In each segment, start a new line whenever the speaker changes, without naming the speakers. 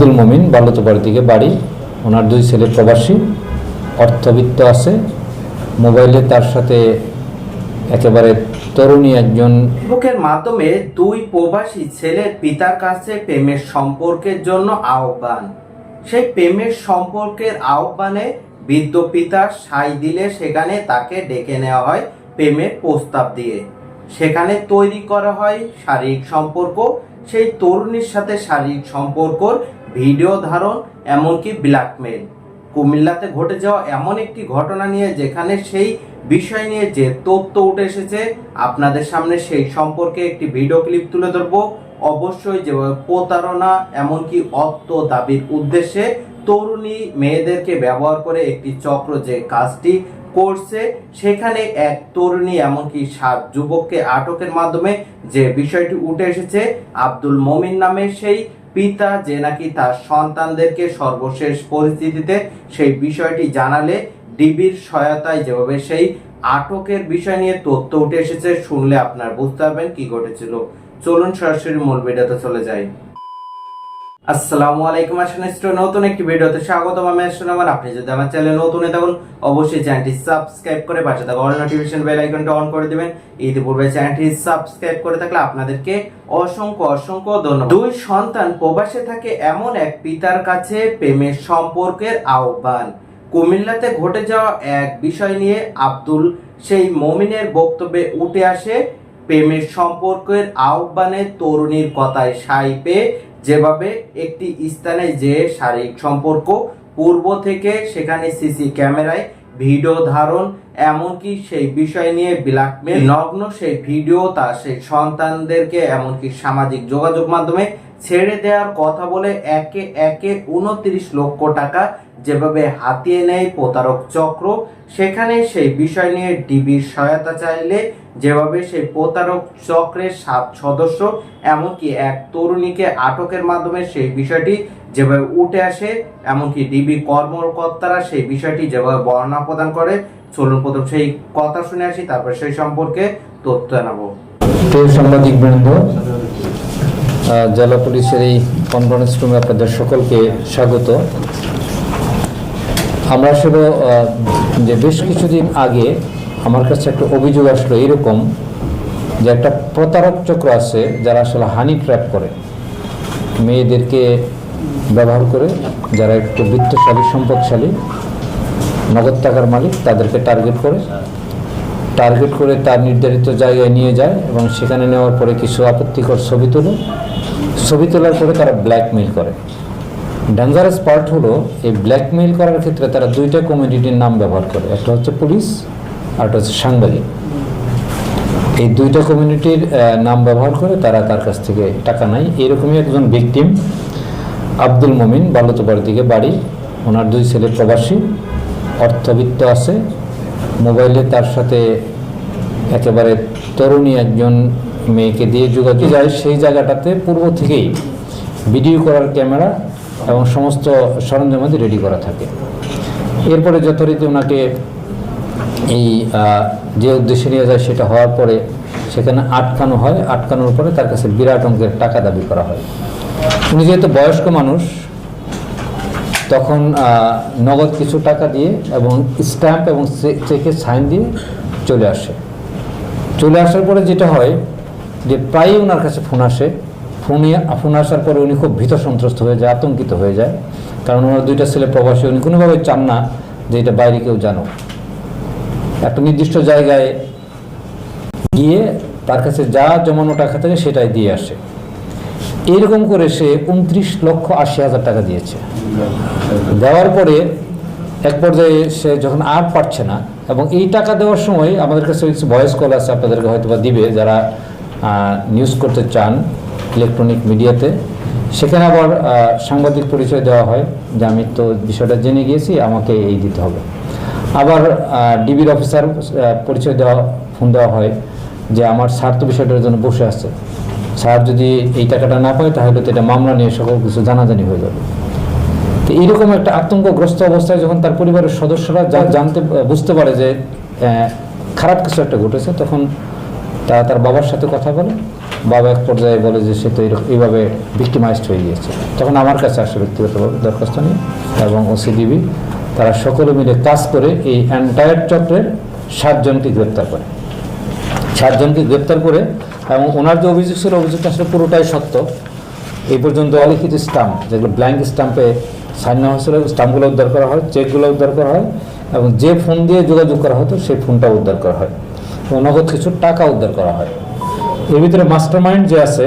আব্দুল মমিন বাল্যতবাড়ি থেকে বাড়ি। ওনার দুই ছেলে প্রবাসী। অর্থবিত্ত আছে। মোবাইলে তার সাথে একেবারে তরুণী একজন।
ফেসবুকের মাধ্যমে দুই প্রবাসী ছেলের পিতার কাছে প্রেমের সম্পর্কের জন্য আহ্বান। সেই প্রেমের সম্পর্কের আহ্বানে বৃদ্ধ পিতার সাই দিলে সেখানে তাকে ডেকে নেওয়া হয় প্রেমের প্রস্তাব দিয়ে। সেখানে তৈরি করা হয় শারীরিক সম্পর্ক। সেই তরুণীর সাথে শারীরিক সম্পর্কর ভিডিও ধারণ এমনকি ব্ল্যাকমেল কুমিল্লাতে ঘটে যাওয়া এমন একটি ঘটনা নিয়ে যেখানে সেই বিষয় নিয়ে যে তথ্য উঠে এসেছে, আপনাদের সামনে সেই সম্পর্কে একটি ভিডিও ক্লিপ তুলে ধরবো। অবশ্যই যেভাবে প্রতারণা এমনকি অর্থ দাবির উদ্দেশ্যে তরুণী মেয়েদেরকে ব্যবহার করে একটি চক্র যে কাজটি করছে, সেখানে এক তরুণী এমনকি সাত যুবককে আটকের মাধ্যমে যে বিষয়টি উঠে এসেছে, আব্দুল মমিন নামে সেই পিতা যে নাকি তার সন্তানদেরকে সর্বশেষ পরিস্থিতিতে সেই বিষয়টি জানালে ডিবির সহায়তায় যেভাবে সেই আটকের বিষয় নিয়ে তথ্য উঠে এসেছে, শুনলে আপনার বুঝতে পারবেন কি ঘটেছিল। চলুন সরাসরি মূল ভিডিওতে চলে যাই। আসসালামু আলাইকুম আসেন নতুন একটি ভিডিওতে স্বাগতম। আমি আসলে আমার আপনি যদি আমার চ্যানেলে নতুন হয়ে থাকুন, অবশ্যই চ্যানেলটি সাবস্ক্রাইব করে পাশে থাকা অল নোটিফিকেশন বেল আইকনটা অন করে দিবেন। ইতিপূর্বে চ্যানেলটি সাবস্ক্রাইব করে থাকলে আপনাদেরকে অসংখ্য অসংখ্য ধন্যবাদ। দুই সন্তান প্রবাসে থাকে এমন এক পিতার কাছে প্রেমের সম্পর্কের আহ্বান। কুমিল্লাতে ঘটে যাওয়া এক বিষয় নিয়ে আব্দুল সেই মমিনের বক্তব্যে উঠে আসে, প্রেমের সম্পর্কের আহ্বানে তরুণীর কথায় সাই পেয়ে যেভাবে একটি স্থানে যে শারীরিক সম্পর্ক, পূর্ব থেকে সেখানে সিসি ক্যামেরায় ভিডিও ধারণ, এমনকি সেই বিষয় নিয়ে ব্ল্যাকমেল নগ্ন সেই ভিডিও তার সেই সন্তানদেরকে, এমনকি সামাজিক যোগাযোগ মাধ্যমে ছেড়ে দেওয়ার কথা বলে একে একে উনত্রিশ লক্ষ টাকা যেভাবে হাতিয়ে নেয় প্রতারক চক্র, সেখানে সেই বিষয় নিয়ে ডিবির সহায়তা চাইলে যেভাবে সেই প্রতারক চক্রের সাত সদস্য, এমনকি এক তরুণীকে আটকের মাধ্যমে সেই বিষয়টি যেভাবে উঠে আসে, এমনকি ডিবি কর্মকর্তারা সেই বিষয়টি যেভাবে বর্ণনা প্রদান করে। চলুন প্রথম সেই কথা শুনে আসি, তারপর সেই সম্পর্কে তথ্য জানাব।
সাংবাদিক বৃন্দ জেলা পুলিশের এই কনফারেন্স রুমে আপনাদের সকলকে স্বাগত। আমরা আসলে যে বেশ কিছুদিন আগে আমার কাছে একটা অভিযোগ আসলো এরকম যে একটা প্রতারক চক্র আছে যারা আসলে হানি ট্র্যাপ করে। মেয়েদেরকে ব্যবহার করে যারা একটু বৃত্তশালী, সম্পদশালী, নগদ টাকার মালিক তাদেরকে টার্গেট করে। টার্গেট করে তার নির্ধারিত জায়গায় নিয়ে যায় এবং সেখানে নেওয়ার পরে কিছু আপত্তিকর ছবি তোলে। ছবি তোলার পরে তারা ব্ল্যাকমেইল করে। ডেঞ্জারাস পার্ট হলো, এই ব্ল্যাকমেইল করার ক্ষেত্রে তারা দুইটা কমিউনিটির নাম ব্যবহার করে। একটা হচ্ছে পুলিশ, আর একটা হচ্ছে সাংবাদিক। এই দুইটা কমিউনিটির নাম ব্যবহার করে তারা তার কাছ থেকে টাকা নেয়। এরকমই একজন ভিকটিম আব্দুল মমিন বাল্যতবাড়ি থেকে বাড়ি। ওনার দুই ছেলে প্রবাসী, অর্থবিত্ত আছে। মোবাইলে তার সাথে একেবারে তরুণী একজন মেয়েকে দিয়ে যোগাযোগ যায়, সেই জায়গাটাতে পূর্ব থেকেই ভিডিও করার ক্যামেরা এবং সমস্ত সরঞ্জামাদি রেডি করা থাকে। এরপরে যথারীতি ওনাকে এই যে উদ্দেশ্যে নিয়ে যায় সেটা হওয়ার পরে সেখানে আটকানো হয়। আটকানোর পরে তার কাছে বিরাট অঙ্কের টাকা দাবি করা হয়। উনি যেহেতু বয়স্ক মানুষ, তখন নগদ কিছু টাকা দিয়ে এবং স্ট্যাম্প এবং চেকে সাইন দিয়ে চলে আসে। চলে আসার পরে যেটা হয় যে প্রায়ই ওনার কাছে ফোন আসে, ফোনে ফোন আসার পরে উনি খুব ভীত সন্ত্রস্ত হয়ে যায়, আতঙ্কিত হয়ে যায়। কারণ ওনার দুইটা ছেলে প্রবাসী, উনি কোনোভাবে চান না যে এটা বাইরে কেউ জানো একটা নির্দিষ্ট জায়গায় গিয়ে তার কাছে যা জমানো টাকা থাকে সেটাই দিয়ে আসে। এরকম করে সে উনত্রিশ লক্ষ আশি হাজার টাকা দিয়েছে। দেওয়ার পরে এক পর্যায়ে সে যখন আর পারছে না, এবং এই টাকা দেওয়ার সময় আমাদের কাছে কিছু ভয়েস কল আছে, আপনাদেরকে হয়তো বা দিবে, যারা নিউজ করতে চান ইলেকট্রনিক মিডিয়াতে সেখানে আবার সাংবাদিক পরিচয় দেওয়া হয় যে আমি তো বিষয়টা জেনে গিয়েছি, আমাকে এই দিতে হবে। আবার ডিবির অফিসার পরিচয় দেওয়া ফোন দেওয়া হয় যে আমার স্যার তো বিষয়টার জন্য বসে আছে। স্যার যদি এই টাকাটা না পায়, তাহলে তো এটা মামলা নিয়ে সকল কিছু জানাজানি হয়ে যাবে। তো এইরকম একটা আতঙ্কগ্রস্ত অবস্থায় যখন তার পরিবারের সদস্যরা জানতে বুঝতে পারে যে খারাপ কিছু একটা ঘটেছে, তখন তারা তার বাবার সাথে কথা বলে। বাবা এক পর্যায়ে বলে যে সে তো এইভাবে ভিক্টিমাইজড হয়ে গিয়েছে। তখন আমার কাছে আসে ব্যক্তিগতভাবে দরখাস্ত নিয়ে এবং ওসিডিবি তারা সকলে মিলে কাজ করে এই এন্টায়ার চক্রের সাতজনকে গ্রেপ্তার করে। সাতজনকে গ্রেপ্তার করে এবং ওনার যে অভিযোগ ছিল অভিযোগটা আসলে পুরোটাই সত্য। এই পর্যন্ত অলিখিত স্টাম্প যেগুলো ব্ল্যাঙ্ক স্টাম্পে সাইন হয়েছিল স্টাম্পগুলো উদ্ধার করা হয় চেকগুলো উদ্ধার করা হয় এবং যে ফোন দিয়ে যোগাযোগ করা হতো, সেই ফোনটা উদ্ধার করা হয়। নগদ কিছু টাকা উদ্ধার করা হয়। এর ভিতরে মাস্টার মাইন্ড যে আছে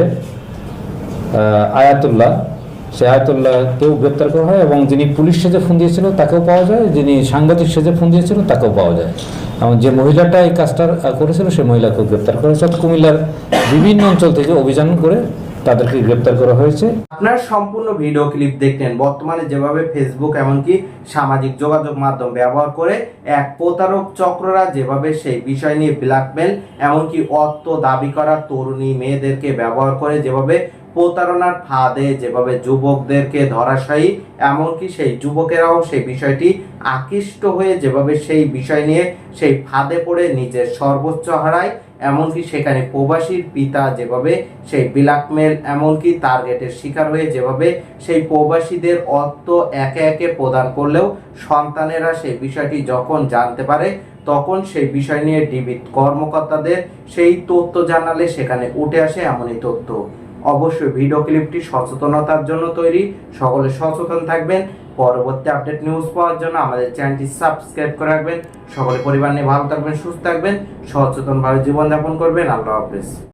আয়াতুল্লাহ, সে আয়াতুল্লাহকেও গ্রেপ্তার করা হয় এবং যিনি পুলিশ সেজে ফোন দিয়েছিল তাকেও পাওয়া যায়, যিনি সাংবাদিক সেজে ফোন দিয়েছিল তাকেও পাওয়া যায়। এবং যে মহিলাটা এই কাজটা করেছিল, সে মহিলাকেও গ্রেপ্তার করা হয়েছে। কুমিল্লার বিভিন্ন অঞ্চল থেকে অভিযান করে তাদেরকে গ্রেপ্তার করা হয়েছে।
আপনার সম্পূর্ণ ভিডিও ক্লিপ দেখলেন। বর্তমানে যেভাবে ফেসবুক এমনকি সামাজিক যোগাযোগ মাধ্যম ব্যবহার করে এক প্রতারক চক্ররা যেভাবে সেই বিষয় নিয়ে ব্ল্যাকমেল এমনকি অর্থ দাবি করা তরুণী মেয়েদেরকে ব্যবহার করে যেভাবে প্রতারণার ফাঁদে, যেভাবে যুবকদেরকে ধরাশায়ী, এমনকি সেই যুবকেরাও সেই বিষয়টি আকৃষ্ট হয়ে যেভাবে সেই বিষয় নিয়ে সেই ফাঁদে পড়ে নিজের সর্বোচ্চ হারায় এমনকি সেখানে প্রবাসীর পিতা যেভাবে সেই ব্ল্যাকমেল এমনকি টার্গেটের শিকার হয়ে যেভাবে সেই প্রবাসীদের অর্থ একে একে প্রদান করলেও সন্তানেরা সেই বিষয়টি যখন জানতে পারে, তখন সেই বিষয় নিয়ে ডিবি কর্মকর্তাদের সেই তথ্য জানালে সেখানে উঠে আসে এমনই তথ্য। অবশ্যই ভিডিও ক্লিপটি সচেতনতার জন্য তৈরি। সকলে সচেতন থাকবেন। পরবর্তী আপডেট নিউজ পাওয়ার জন্য আমাদের চ্যানেলটি সাবস্ক্রাইব করে রাখবেন। সকলে পরিবার নিয়ে ভালো থাকবেন, সুস্থ থাকবেন। সচেতনভাবে জীবনযাপন করবেন। আল্লাহ হাফেজ।